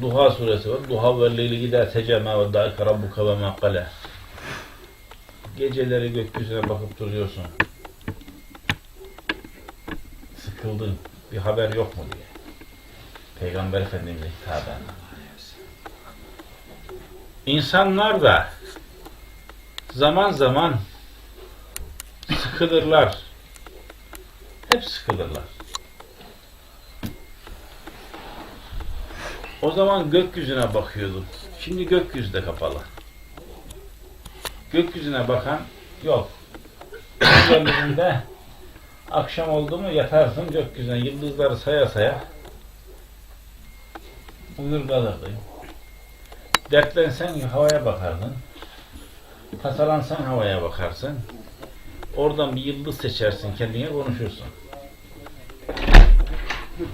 Duha suresi var. Duha ve leyli gider secema ve daika rabbuka ve makkale. Geceleri gökyüzüne bakıp duruyorsun. Sıkıldın. Bir haber yok mu diye. Peygamber Efendimiz'e hitaben. İnsanlar da zaman zaman sıkılırlar. Hep sıkılırlar. O zaman gökyüzüne bakıyordum. Şimdi gökyüzü de kapalı. Gökyüzüne bakan yok. Gökyüzünde akşam oldu mu yatarsın gökyüzüne yıldızları saya saya uyur kalırdın. Dertlensen havaya bakardın. Tasalansan havaya bakarsın. Oradan bir yıldız seçersin kendine konuşursun.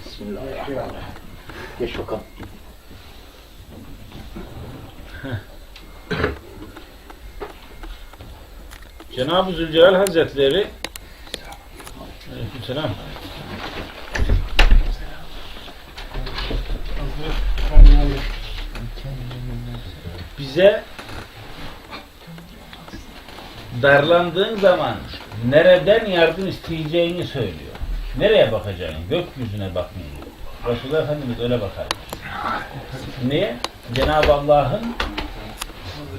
Bismillahirrahmanirrahim. Geç bakalım. Cenab-ı Zülcelal Hazretleri Aleykümselam bize darlandığın zaman nereden yardım isteyeceğini söylüyor. Nereye bakacağını? Gökyüzüne bakmıyor. Resulullah Efendimiz öyle bakar. Niye? Cenab-ı Allah'ın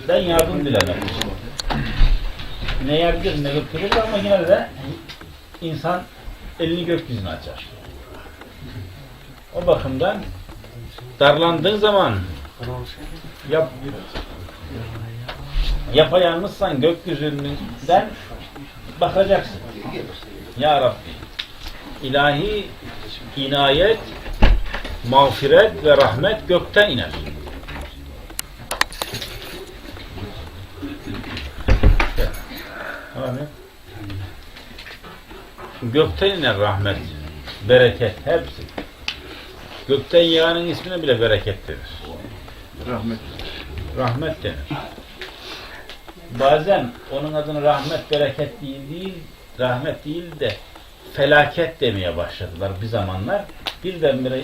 den yardım için. Ne yerdir ne götürür ama yine de insan elini gökyüzüne açar. O bakımdan darlandığın zaman yap, yapayalnızsan gökyüzünden bakacaksın. Ya Rabbi ilahi inayet mağfiret ve rahmet gökten iner. Amin. Gökten iner rahmet, bereket hepsi. Gökten yağının ismine bile bereket denir. Rahmet. Rahmet denir. Bazen onun adını rahmet, bereket değil, değil rahmet değil de felaket demeye başladılar bir zamanlar. Birdenbire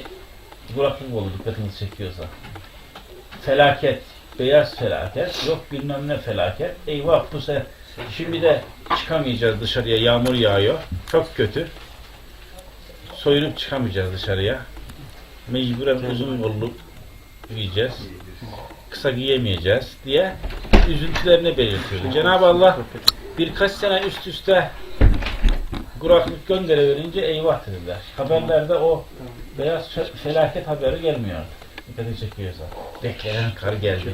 kuraklık oldu dikkatinizi çekiyorsa. Felaket, beyaz felaket, yok bilmem ne felaket. Eyvah bu sefer Şimdi de çıkamayacağız dışarıya. Yağmur yağıyor. Çok kötü. Soyunup çıkamayacağız dışarıya. Mecburen uzun kollu giyeceğiz. Kısa giyemeyeceğiz diye üzüntülerini belirtiyordu. Cenab-ı Allah birkaç sene üst üste kuraklık gönderiverince eyvah dediler. Haberlerde o beyaz fe- felaket haberi gelmiyor. Dikkati çekiyorsa. Beklenen kar geldi.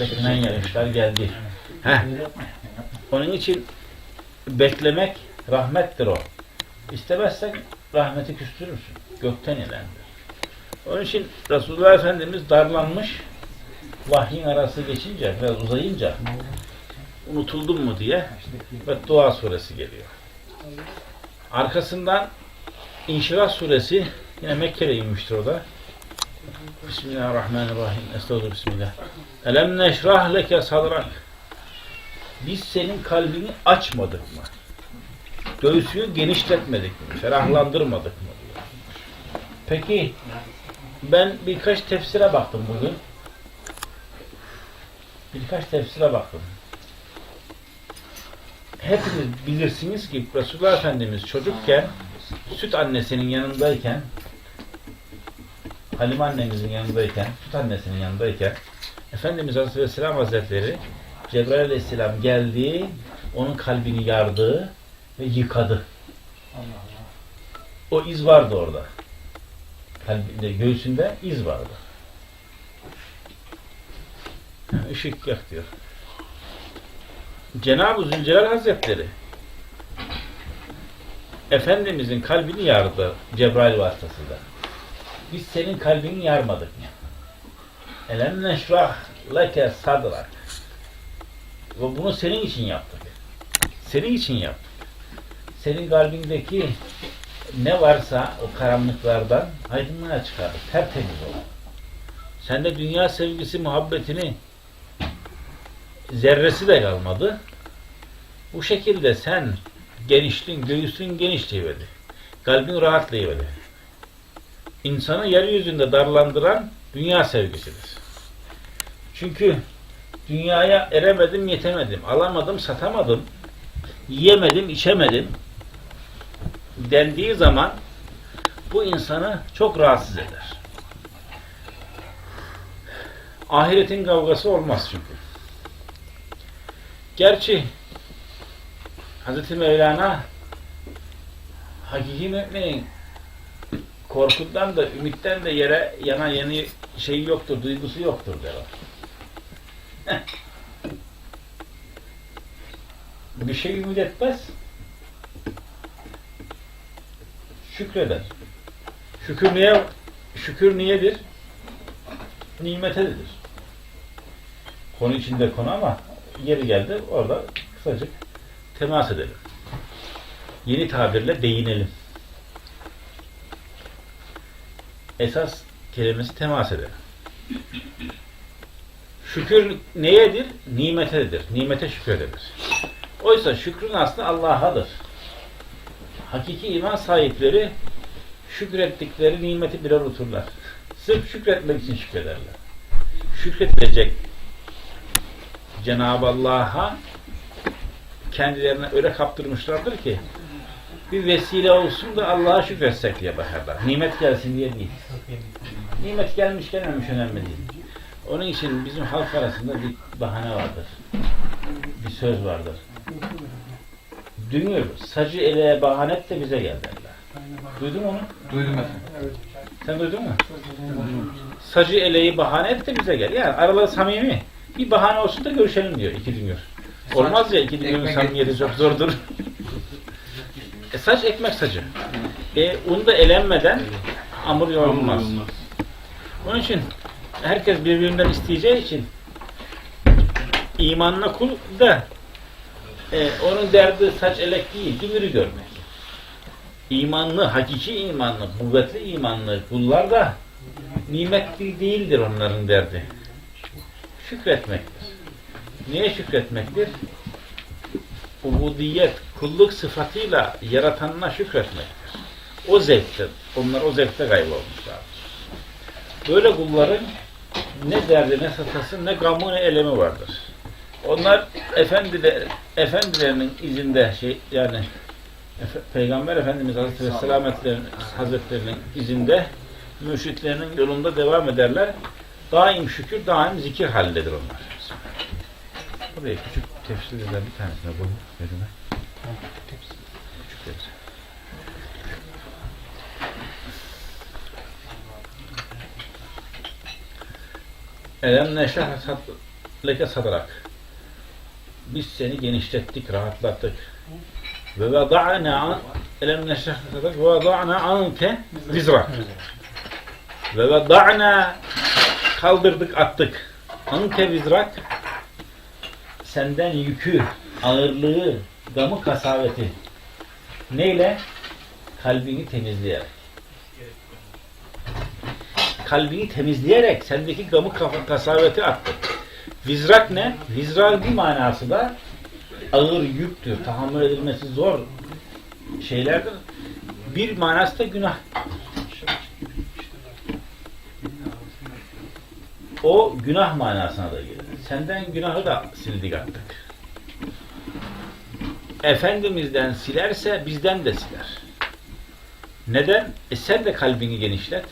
Beklenen yağışlar geldi. Heh. Onun için beklemek rahmettir o. İstemezsen rahmeti küstürürsün. Gökten ilendir. Onun için Resulullah Efendimiz darlanmış vahyin arası geçince biraz uzayınca unutuldun mu diye ve dua suresi geliyor. Arkasından İnşirah suresi yine Mekke'de inmiştir o da. Bismillahirrahmanirrahim. Estağfurullah bismillah. Elem neşrah leke sadrak. Biz senin kalbini açmadık mı? Göğsünü genişletmedik mi? Ferahlandırmadık mı? diyor. Peki ben birkaç tefsire baktım bugün. Birkaç tefsire baktım. Hepiniz bilirsiniz ki Resulullah Efendimiz çocukken süt annesinin yanındayken Halime annemizin yanındayken, süt annesinin yanındayken Efendimiz Aleyhisselam Hazretleri Cebrail Aleyhisselam geldi, onun kalbini yardı ve yıkadı. O iz vardı orada. Kalbinde, göğsünde iz vardı. Işık yak diyor. Cenab-ı Zülcelal Hazretleri Efendimizin kalbini yardı Cebrail vasıtasıyla. Biz senin kalbini yarmadık mı? Elem neşrah leke sadrak. Bunu senin için yaptık. Senin için yaptık. Senin kalbindeki ne varsa o karanlıklardan aydınlığa çıkardık. Tertemiz ol. Sende dünya sevgisi, muhabbetini zerresi de kalmadı. Bu şekilde sen genişliğin, göğsün genişleyiverdi. Kalbin rahatlayıverdi. İnsanı yeryüzünde darlandıran Dünya sevgisidir. Çünkü dünyaya eremedim, yetemedim, alamadım, satamadım, yiyemedim, içemedim dendiği zaman bu insanı çok rahatsız eder. Ahiretin kavgası olmaz çünkü. Gerçi Hz. Mevlana hakiki müminin korkudan da ümitten de yere yana yeni şey yoktur, duygusu yoktur. Heh. Bir şey ümit etmez. Şükreder. Şükür niye şükür niyedir? Nimetedir. Konu içinde konu ama yeri geldi orada kısacık temas edelim. Yeni tabirle değinelim. Esas kelimesi temas edelim. Şükür neyedir? Nimetedir. Nimete şükredenir. Oysa şükrün aslı Allah'adır. Hakiki iman sahipleri şükrettikleri nimeti birer unuturlar. Sırf şükretmek için şükrederler. Şükredilecek Cenab-ı Allah'a kendilerine öyle kaptırmışlardır ki bir vesile olsun da Allah'a şükretsek diye bakarlar. Nimet gelsin diye değil. Nimet gelmiş gelmemiş önemli değil. Onun için bizim halk arasında bir bahane vardır. Bir söz vardır. Dünür, sacı eleğe bahanet de bize gel derler. Duydun mu onu? Duydum efendim. Sen duydun mu? Sacı eleği bahane et de bize gel. Yani araları samimi. Bir bahane olsun da görüşelim diyor iki düngür. Olmaz ya iki düngürün Ekmek samimiyeti çok zordur. E, saç ekmek sacı. E, un da elenmeden hamur yoğrulmaz. Onun için herkes birbirinden isteyeceği için imanına kul da e, onun derdi saç elek değil, dümürü görmek. İmanlı, hakiki imanlı, kuvvetli imanlı kullar da nimetli değildir onların derdi. Şükretmektir. Niye şükretmektir? Ubudiyet, kulluk sıfatıyla yaratanına şükretmektir. O zevkte, onlar o zevkte kaybolmuşlardır. Böyle kulların ne derdi, ne satası, ne gamı, ne elemi vardır. Onlar efendiler, efendilerinin izinde şey yani Efe- Peygamber Efendimiz Hazretleri Hazretlerinin izinde mürşitlerinin yolunda devam ederler. Daim şükür, daim zikir halindedir onlar. Buraya küçük tefsirlerden bir tanesine koyun. Önüme. Küçük tefsir. Elem neşah leke sadarak. Biz seni genişlettik, rahatlattık. Ve veda'na elem neşah sadarak ve veda'na anke vizrak. Ve veda'na kaldırdık, attık. Anke vizrak senden yükü, ağırlığı, gamı kasaveti. Neyle? Kalbini temizleyerek. Kalbini temizleyerek sendeki gamı kasaveti attık. Vizrak ne? Vizrak bir manası da ağır yüktür, tahammül edilmesi zor şeylerdir. Bir manası da günah. O günah manasına da gelir. Senden günahı da sildik attık. Efendimizden silerse bizden de siler. Neden? E sen de kalbini genişlet.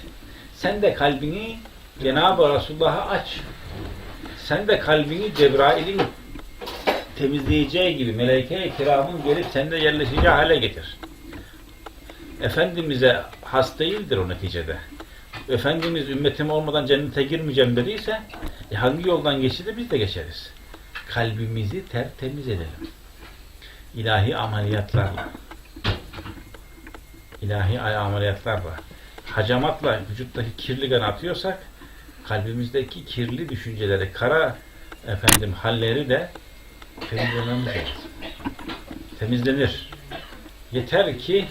Sen de kalbini Cenab-ı Resulullah'a aç. Sen de kalbini Cebrail'in temizleyeceği gibi meleike-i kiramın gelip sende yerleşeceği hale getir. Efendimiz'e has değildir o neticede. Efendimiz ümmetim olmadan cennete girmeyeceğim dediyse e hangi yoldan geçti de biz de geçeriz. Kalbimizi tertemiz edelim. İlahi ameliyatlarla. İlahi ameliyatlarla. Hacamatla vücuttaki kirli kanı atıyorsak kalbimizdeki kirli düşünceleri, kara efendim halleri de temizlememiz lazım. Temizlenir. Yeter ki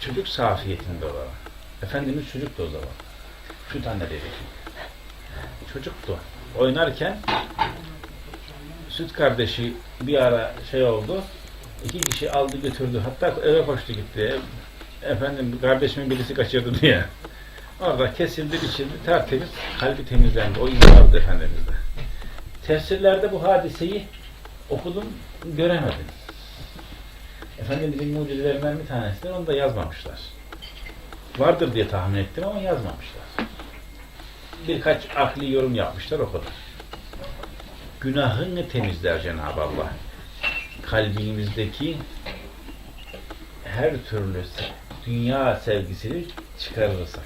çocuk safiyetinde olalım. Efendimiz çocuktu o zaman. Şu tane dedi. Çocuktu. Oynarken süt kardeşi bir ara şey oldu. İki kişi aldı götürdü. Hatta eve koştu gitti. Efendim kardeşimin birisi kaçırdı diye. Orada kesildi, biçildi, tertemiz, kalbi temizlendi. O iman vardı Efendimiz'de. Tefsirlerde bu hadiseyi okudum, göremedim. Efendimizin mucizelerinden bir tanesidir, onu da yazmamışlar. Vardır diye tahmin ettim ama yazmamışlar. Birkaç akli yorum yapmışlar, o kadar. Günahını temizler Cenab-ı Allah. Kalbimizdeki her türlü dünya sevgisini çıkarırsak.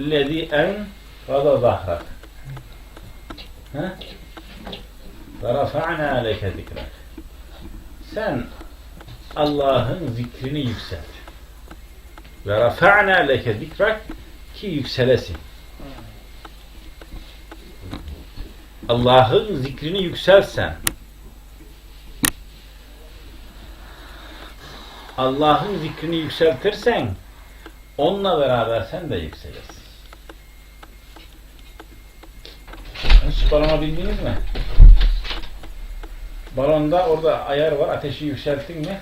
Lezi en kada zahrak. Ve rafa'na leke zikrak. Sen Allah'ın zikrini yükselt. Ve rafa'na leke zikrak ki yükselesin. Allah'ın zikrini yükselsen Allah'ın zikrini yükseltirsen onunla beraber sen de yükselirsin. Hiç balona bindiniz mi? Balonda orada ayar var. Ateşi yükselttin mi?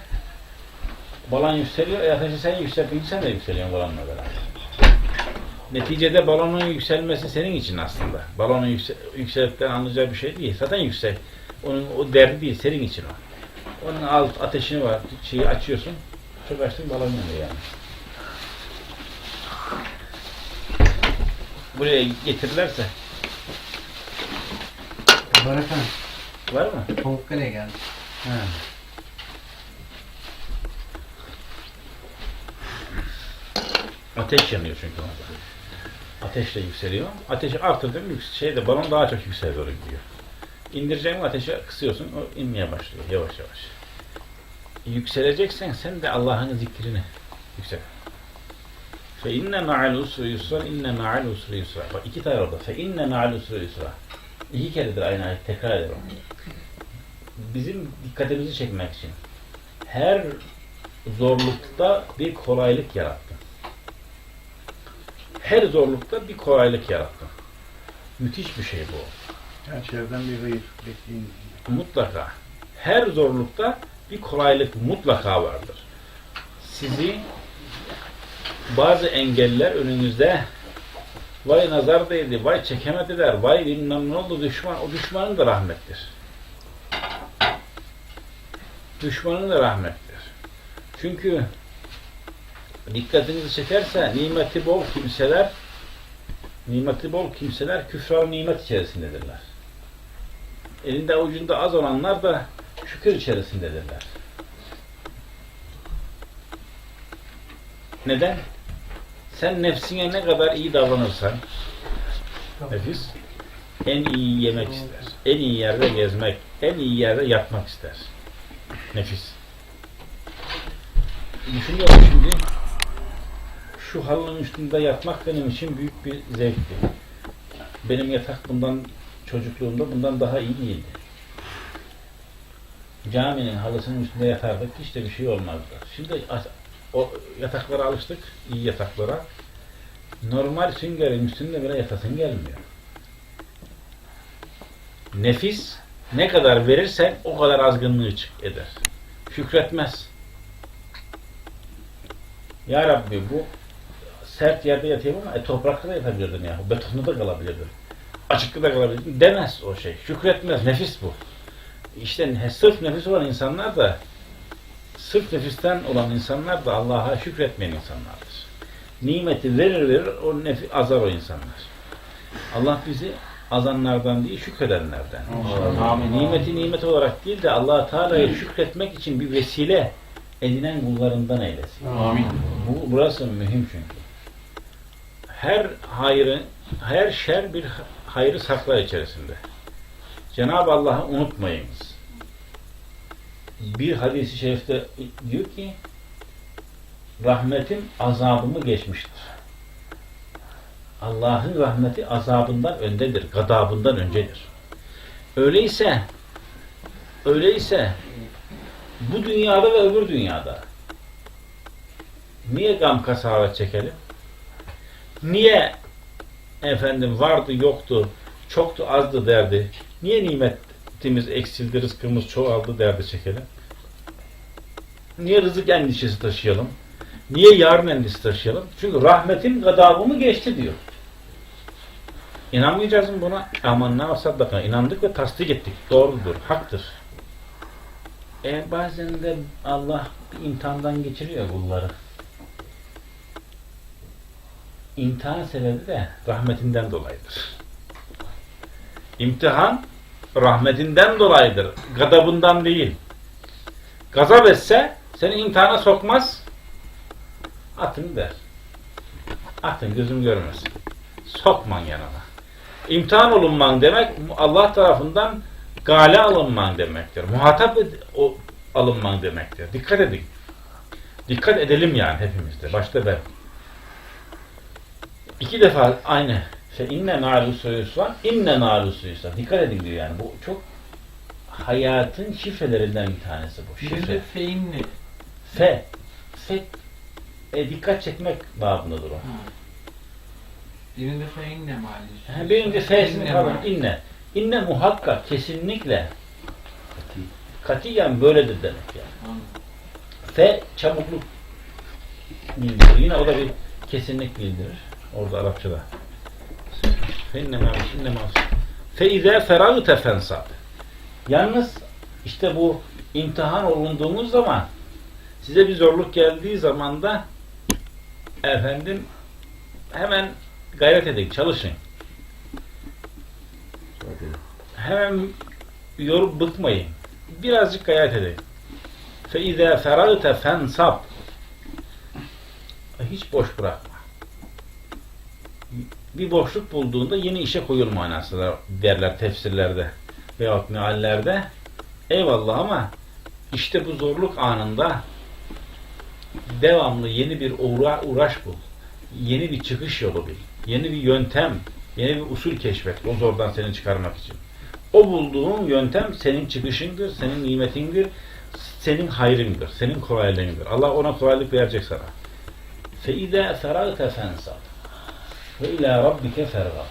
Balon yükseliyor. E ateşi sen yükselttince sen de yükseliyorsun balonla beraber. Neticede balonun yükselmesi senin için aslında. Balonun yüksel yükseldikten anlayacağı bir şey değil. Zaten yüksek. Onun o derdi değil. Senin için o. Onun alt ateşini var. Şeyi açıyorsun. Çok açtın balon yanıyor yani. Buraya getirirlerse Var efendim. var mı? Pamukkale'ye geldi. Ha. Ateş yanıyor çünkü orada. Ateşle yükseliyor. Ateşi artırdın şeyde balon daha çok yükseğe doğru gidiyor. İndireceğin ateşi kısıyorsun o inmeye başlıyor yavaş yavaş. Yükseleceksen sen de Allah'ın zikrini yüksel. Fe inne ma'al usri yusra inne ma'al usri yusra. Bak iki tane orada. Fe inne ma'al usri yusra. İki keredir aynı ayet tekrar o bizim dikkatimizi çekmek için her zorlukta bir kolaylık yarattı. Her zorlukta bir kolaylık yarattı. Müthiş bir şey bu. Her şeyden bir hayır bekleyin. Mutlaka. Her zorlukta bir kolaylık mutlaka vardır. Sizi bazı engeller önünüzde vay nazar değdi, vay çekemediler, vay bilmem ne oldu düşman, o düşmanın da rahmettir. Düşmanın da rahmettir. Çünkü dikkatinizi çekerse nimeti bol kimseler nimeti bol kimseler küfran nimet içerisindedirler. Elinde avucunda az olanlar da şükür içerisindedirler. Neden? Sen nefsine ne kadar iyi davranırsan nefis en iyi yemek ister. En iyi yerde gezmek, en iyi yerde yatmak ister. Nefis. Düşünüyorum şimdi şu halının üstünde yatmak benim için büyük bir zevkti. Benim yatak bundan çocukluğumda bundan daha iyi değildi. Caminin halısının üstünde yatardık. Hiç de bir şey olmazdı. Şimdi o yataklara alıştık. iyi yataklara. Normal süngerin üstünde bile yatasın gelmiyor. Nefis ne kadar verirsen o kadar azgınlığı eder. Şükretmez. Ya Rabbi bu sert yerde yatayım ama e, toprakta da yatabilirdim ya. Betonda da kalabilirdim. Açıkta da kalabilirdim. Demez o şey. Şükretmez. Nefis bu. İşte sırf nefis olan insanlar da sırf nefisten olan insanlar da Allah'a şükretmeyen insanlardır. Nimeti verir verir o nefi, azar o insanlar. Allah bizi azanlardan değil şükredenlerden. Amin. Nimeti nimet olarak değil de allah Teala'ya şükretmek için bir vesile edinen kullarından eylesin. Amin. Bu, burası mühim çünkü. Her hayrı, her şer bir hayrı saklar içerisinde. Cenab-ı Allah'ı unutmayınız. Bir hadisi şerifte diyor ki rahmetim azabımı geçmiştir. Allah'ın rahmeti azabından öndedir, gadabından öncedir. Öyleyse öyleyse bu dünyada ve öbür dünyada niye gam kasavet çekelim? Niye efendim vardı yoktu, çoktu azdı derdi. Niye nimetimiz eksildi, rızkımız çoğaldı derdi çekelim? Niye rızık endişesi taşıyalım? Niye yarın endişesi taşıyalım? Çünkü rahmetin gadabımı geçti diyor. İnanmayacağız mı buna? Aman ne saddaka. İnandık ve tasdik ettik. Doğrudur, haktır. E bazen de Allah bir imtihandan geçiriyor kulları. İmtihan sebebi de rahmetinden dolayıdır. İmtihan rahmetinden dolayıdır. Gadabından değil. Gazap etse seni imtihana sokmaz. Atın der. Atın gözüm görmesin. Sokman yanına. İmtihan olunman demek Allah tarafından gale alınman demektir. Muhatap alınman demektir. Dikkat edin. Dikkat edelim yani hepimizde. Başta ben. İki defa aynı şey inne naru var. inne naru var. Dikkat edin diyor yani. Bu çok hayatın şifrelerinden bir tanesi bu. Şifre. de feinli. Fe. Fe. E, dikkat çekmek babındadır o. Birinde feinle mali. Ha, Birinci F'sini İnne pardon inne. İnne muhakkak kesinlikle katiyen böyledir demek yani. Fe çabukluk bildirir. Yine o da bir kesinlik bildirir. Orada Arapçada. Fe inne mâ inne mâ Fe izâ feragte fensab. Yalnız işte bu imtihan olunduğumuz zaman size bir zorluk geldiği zaman da efendim hemen gayret edin, çalışın. Hemen yorup bıkmayın. Birazcık gayret edin. فَاِذَا فَرَغْتَ فَانْصَبْ Hiç boş bırakma. Bir boşluk bulduğunda yeni işe koyul manasında derler tefsirlerde veyahut meallerde. Eyvallah ama işte bu zorluk anında devamlı yeni bir uğra uğraş bul. Yeni bir çıkış yolu bil. Yeni bir yöntem, yeni bir usul keşfet o zordan seni çıkarmak için. O bulduğun yöntem senin çıkışındır, senin nimetindir, senin hayrındır, senin kolaylığındır. Allah ona kolaylık verecek sana. فَاِذَا فَرَغْتَ فَانْصَبْ وَاِلَى رَبِّكَ فَرْغَبْ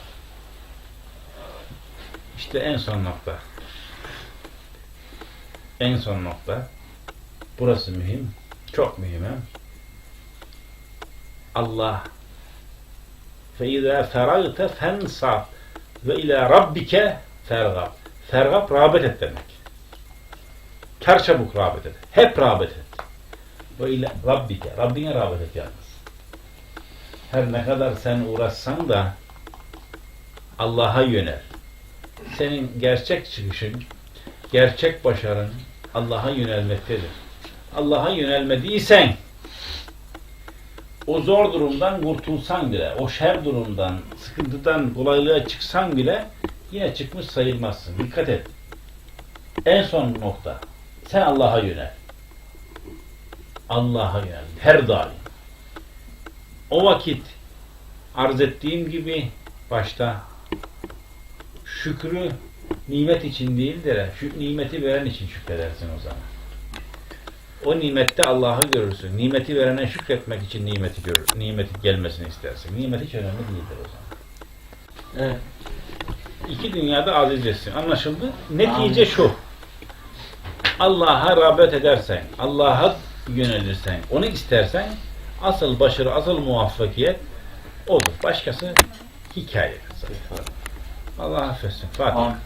İşte en son nokta. En son nokta. Burası mühim. Çok mühim. he? Allah فَاِذَا فَرَغْتَ فَانْصَبْ وَاِلَى رَبِّكَ فَرْغَبْ Fergab rağbet et demek. Kar çabuk rağbet et. Hep rağbet et. Ve ile Rabbike. Rabbine rağbet et yalnız. Her ne kadar sen uğraşsan da Allah'a yönel. Senin gerçek çıkışın, gerçek başarın Allah'a yönelmektedir. Allah'a yönelmediysen o zor durumdan kurtulsan bile, o şer durumdan, sıkıntıdan kolaylığa çıksan bile yine çıkmış sayılmazsın. Dikkat et. En son nokta. Sen Allah'a yönel. Allah'a yönel. Her daim. O vakit arz ettiğim gibi başta şükrü nimet için değil de şu nimeti veren için şükredersin o zaman. O nimette Allah'ı görürsün. Nimeti verene şükretmek için nimeti görür. Nimeti gelmesini istersin. Nimet hiç önemli değildir o zaman. Evet. İki dünyada aziz etsin. Anlaşıldı? Netice şu. Allah'a rağbet edersen, Allah'a yönelirsen, onu istersen asıl başarı, asıl muvaffakiyet odur. Başkası hikaye. Allah affetsin. Fatiha.